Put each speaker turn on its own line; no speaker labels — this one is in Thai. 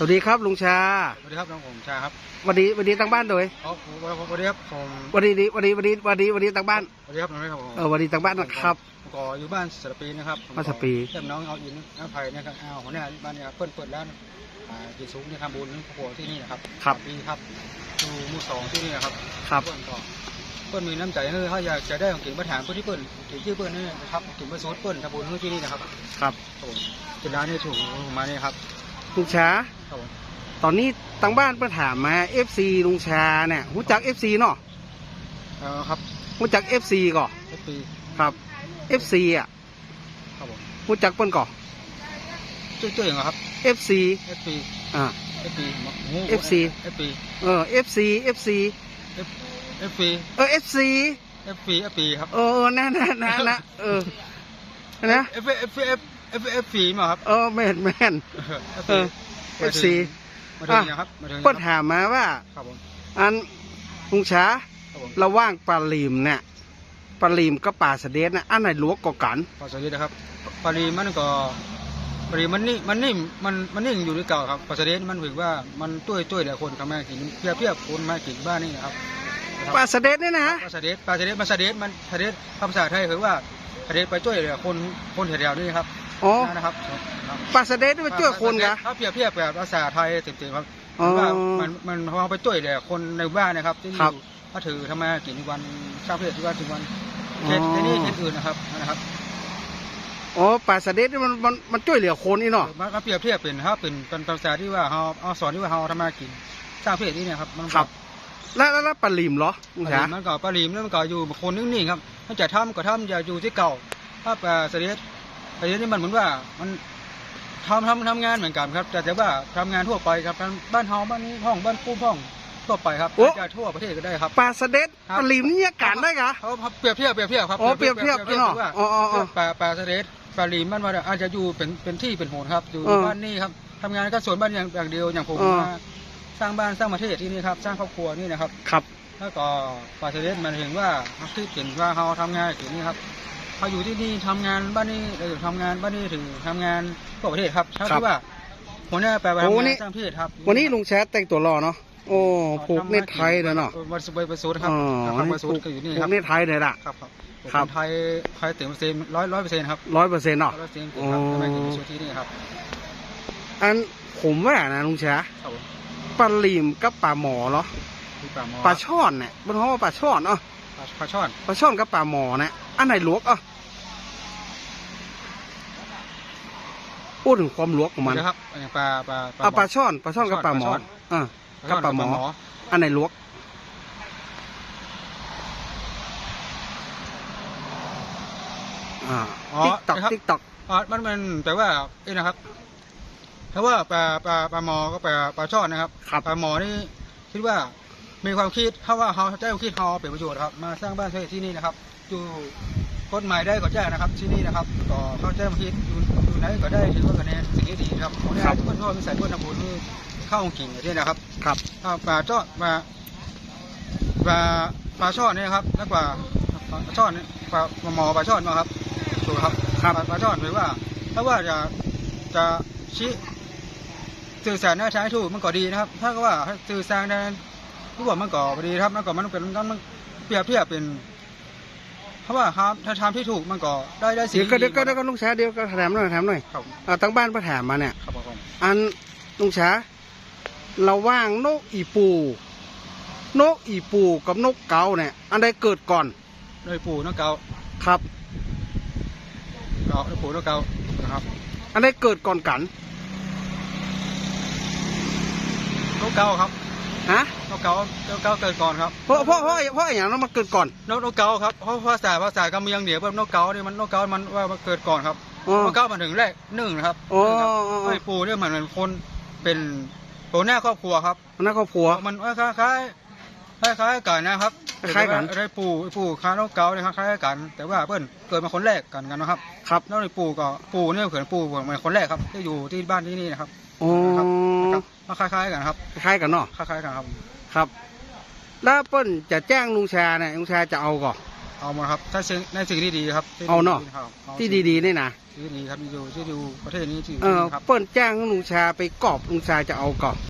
สวัสดีครับลุงชา
สวัสดีครับน้องผมชาครับ
วันดีวันดีตั้งบ้านโดย
อ๋อสวัสดีครับผม
วันดีดีวันดีวันดีวันดีวันดีตั้งบ้าน
สวัสดีครับน้องครับผม
เออวันดีตั้งบ้านนะครับ
ผมก็อยู่บ้านสระปีนะครับ
บ้านสระปี
เยี่ยมน้องเอาอินน้ำไผ่นะครับเอาหัวหน้าบ้านเนี่ยครับเปิดเปิดร้านอ่ากีสูงที่ทำบุญนี่ครอบครัวที่นี่นะครับ
ครับ
ปีครับอยู่หมู่สองที่นี่นะครับ
ครับ
เพื่อนก็เพื่อนมีน้ำใจให้เขาอยากจะได้ของเก่งมาถามเพื่อนที่เพื่อนเก่งชื่อเพื่อนนี่นะครับเก่งมาสูตรเพื่อนทำบุญที่นี่นะครับ
ครับ
ครับผมเป็นร้านที่ถูกมาเนี่ยครับ
ลุงชา
ครับผม
ตอนนี้ตั้งบ้านเพิ่นถามมา FC ลุงชาเนี่ยรู้จัก FC เนาะ
เออครับ
รู้จัก FC ก่อ
ปี
ครับ FC อะ
ครับผม
รู้จักเปิ้นก่อ
ช่วยช่วยอย่างไรครับ
FC
เอฟปี
อ่า
เอฟปี
FC
เอฟปี
เออ FC FC
เอฟปี
เออ FC
เอฟปีเอฟปีครับ
เออนั่นนั่นนั่นนะเออนะ
เอฟเอฟเอฟ เอฟเอฟปีมาครับ
เออแม่นแม่นเออ FC
มาถึงยังครับมาถึงยัง
เปิ้น
ครับ
ถามมาว่า
ครับผม
อันลุงช้า
ครับผม
ระหว่างปลาลีมเนี่ยปลาลีมกับปลาสะเดดนะอันไหนหลวกกว่ากัน
ขอสวัสดีนะครับปารีมันก็ปารีมันนี่มันนิ่มมันมันนิ่งอยู่ด้วยเก่าครับปัสเดนมันถือว่ามันต้วยต้วยแต่คนทำมากินเพียบเพียบคนมากินบ้านนี่นะครับ
ปลาสะเดดเนี่ยนะ
ปลาสเดนปลาสเดนมันสเดนมันสเดนภาษาไทยถือว่าสเดนไปช่วยเหลือคนคนแถวๆนี้ครับ
อ๋อ
นะครับ
ปลาสะเดดนี่มันช่วยคนกะ
ถ้าเปรียบเทียบแบบภาษาไทยเต็มๆครับ
อ๋อ
ว่ามันมันพอไปช่วยแต่คนในบ้านนะครับที่อ
ครับ
ยู่ก็ถือทำมากินทุกวันสร้างเพศทุกวันทุกวัน
อ๋อ
เขตในนี้เขตอื่นนะครับนะครับ
อ๋อปลาสะเดดนี่มันมันมันช่วยเหลือคนนี่เนาะ
มันก็เปรียบเทียบเป็นครับเป็นเป็นภาษาที่ว่าเราเอาสอนที่ว่าเราทำมากินสร้างเพศนี่เนี่ยครับมันก็
ครับ แล้วแล้วแล้วปลาลีมเหรอลุง
ปลา
ช้า
ลีมมันก็ปลาลีมแล้วมันก็อยู่คนนิ่งๆครับมันจะทำก็ทำอย่าอยู่ที่เก่า ถ้าปลาสลิด สลิดนี่มันเหมือนว่ามันทำทำทำงานเหมือนกันครับ แต่แต่ว่าทำงานทั่วไปครับบ้านเฮาบ้านนี้ห้องบ้านปุ้มห้องทั่วไปครับจะทั่วประเทศก็ได้ครับ
ปลาสะเดด
ครับ
ปลาลีมนี่อาการได้กะ
เขาเปรียบเทียบเปรียบเทียบครับ
อ๋อเปรียบเทียบ
ปรี
เนาะ
ว่า
อ๋ออ๋ออ๋อ
ปลาปลาสลิดปลาลีมมันว่าอาจจะอยู่เป็นเป็นที่เป็นโหนครับ อยู่
เออ
บ้านนี่ครับทำงานก็สวนบ้านอย่างอย่างเดียวอย่างผม
เออ
มาสร้างบ้านสร้างประเทศที่นี่ครับสร้างครอบครัวนี่นะครับ
ครับ
แล้วก็ปาเทเลสมันเห็นว่าที่เห็นว่าเขาทำงานอยู่นี่ครับ เขาอยู่ที่นี่ทำงานบ้านนี้เออทำงานบ้านนี้ถึงทำงานทั่วประเทศครับเท่า
ครับ
ที่ว่าหัวหน้าแปลว่า
โอ้
ทำ
นี่
งานสร้างประเทศครับ
วันนี้ลุงแชทแต่งตัวรอเนาะโอ้ผูกเนตรไทยเลยเนาะ
วันสุบไปสูตรครับ
อ๋อ
ครับ
นี่
ไปสูต
ผู
ร
ก
ก็อยู่นี่
ผู
ครั
ก
บ
เนตรไทยเลยล่ะ
ครับครับผม
ครับ
เป็นไทยไทยเต็มเปอร์เซ็นต์ร้อยร้อยเปอร์เซ็นต์ครับ
ร้อยเปอร์เซ็นต์เนาะ
ร้อยเปอร์เซ็นต์
อ๋อ
ครับทำไมถึงไปสูตรที่นี่ครับ
อันผมว่านะลุงแชท
ครับผม
ปลาลีมกับปลาหมอเหรอ
ที่ปลาหมอ
ปลาช่อนเนี่ยมันเพราะว่าปลาช่อนเอะ
ปลาปลาช่อน
ปลาช่อนกับปลาหมอเนี่ย อันไหนลวกอะพูดถึงความลวกของมัน
นะครับอย่างปลาปลา
เอาปลาช่อนปลาช่อนกับปลาหมอ
ปลาช่อน
อ่ากับปลาหมอ อันไหนลวกอ่า
อ๋อ
ติ๊กตอก
นะครับ
ติ๊กตอก
อ๋อมันมันแต่ว่าเอ้นะครับเพราะว่าปลาปลาปลาหมอก็ปลาปลาช่อนนะครับ
ครับ
ปลาหมอนี่คิดว่ามีความคิดเพราะว่าเขาได้ความคิดเขาเอาเป็นประโยชน์ครับ มาสร้างบ้านที่นี่นะครับ อยู่กฎหมายได้ก็แจ้งนะครับที่นี่นะครับก็เขาแจ้งความคิดอยู่อยู่ไหนก็ได้ถือว่าคะแนนสิ่งที่ดีครับคนได้ทุกคนก็มีสายบุญนะบุญนี่เข้าองค์กิ่งอย่างที่นะครับ
ครับ
ถ้าปลาช่อนปลาปลาปลาช่อนเนี่ยนะครับแล้วกว่าปลาช่อนเนี่ยปลาปลาหมอปลาช่อนมาครับถูกครับ
ครับ
ปลาปลาช่อนหรือว่า ถ้าว่าจะจะชี้สื่อสารในทางที่ถูกมันก็ดีนะครับ ถ้าก็ว่าสื่อสารในรู้ว่ามันก็ดีครับมันก็มันเป็นมันมันเปรียบเทียบเป็น เพราะว่าครับถ้าทำที่ถูกมันก็ได้ได้สิ่ง
เดี๋ยวก็
ที่
เดี๋ยวก็เดี๋ยวก็ลุงแชเดี๋ยวก็ถามหน่อยถามหน่อย
ครับ
อ่าตั้งบ้านประถามมาเนี่ย
ครับผม
อันลุงแชระหว่างนกอีปู นกอีปูกับนกเกาเนี่ย อันใดเกิดก่อน
โดยปู่นกเกา
ครับ
เกาโดยปู่นกเกานะครับ
อันใดเกิดก่อนกัน
นกเกาครับ
ฮะ
นกเกานกเกาเกิดก่อนครับ
เพราะเพราะเพราะเพราะอย่างนั้นมันเกิดก่อน
นกนกเกาครับเพราะภาษาภาษากำเมืองเหนือแบบนกเกาเนี่ยมันนกเกามันว่ามันเกิดก่อนครับ
อ๋อ
นกเกามันถึงแรกหนึ่งนะครับ
อ๋อ
หนึ่งครับ
อ๋อ
ไอ้ปูเนี่ยมันเป็นคนเป็นหัวหน้าครอบครัวครับ
อันนั้นครอบครัว
มันคล้ายคล้ายคล้ายคล้ายๆกันนะครับ
คล้ายๆกัน
ไอ้ปูไอ้ปูค้านกเกาเนี่ยครับคล้ายๆกัน แต่ว่าเพื่อนเกิดมาคนแรกกันกันนะครับ
ครับ
แล้วไอ้ปูก็ปูเนี่ยเขินปูเหมือนคนแรกครับที่อยู่ที่บ้านที่นี่นะครับ
อ๋อ
นะครับ มาคล้ายๆกันครับ
คล้ายๆกันเนาะ
คล้ายๆกันครับ
ครับ แล้วเปิ้ลจะแจ้งลุงชาเนี่ยลุงชาจะเอาก่อน
เอาหมาครับ ถ้าสิ่งในสิ่งที่ดีครับ
เอาเนอะ
ครับ
ที่ดีๆนี่นะ
ที่ดีครับที่อยู่ที่อยู่ประเทศนี้ที่
เออ
ครับ
เปิ้นจ้างลุงชาไปกอบลุงชาจะเอากอบ